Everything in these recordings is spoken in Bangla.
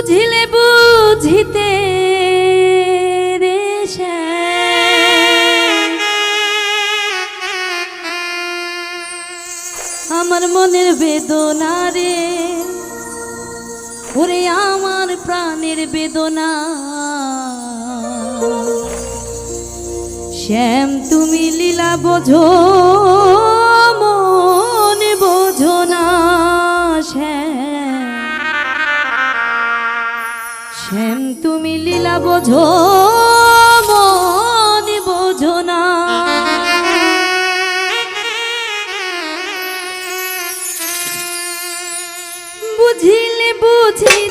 বুঝিলে বুঝিতে আমার মনের বেদনা রে ওরে আমার প্রাণের বেদনা। শ্যাম তুমি লীলা বোঝো। বোঝো মন বোঝো না। বুঝিলে বুঝিলে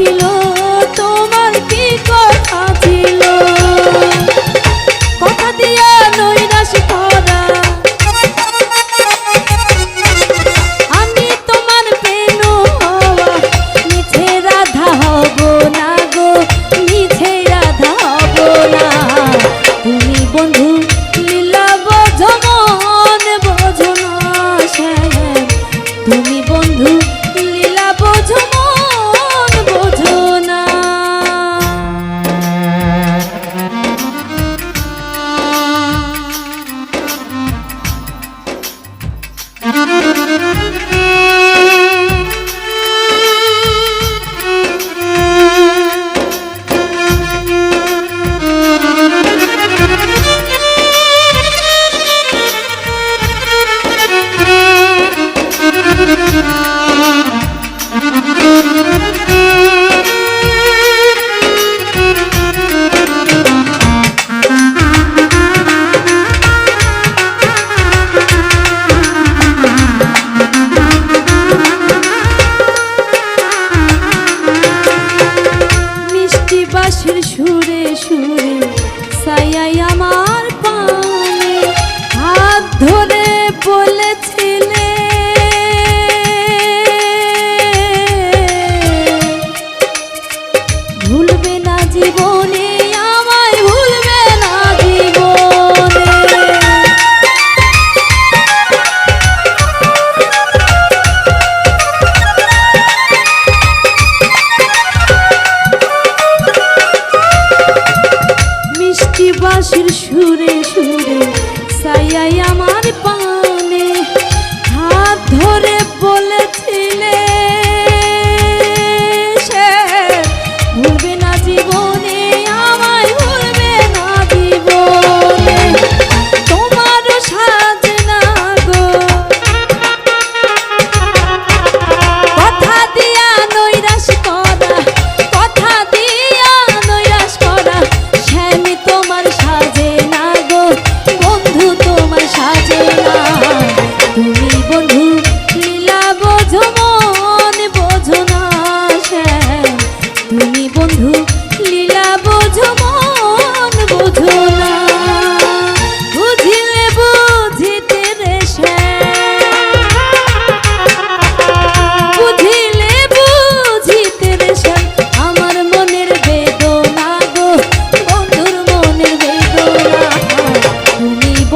si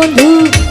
বন্ধু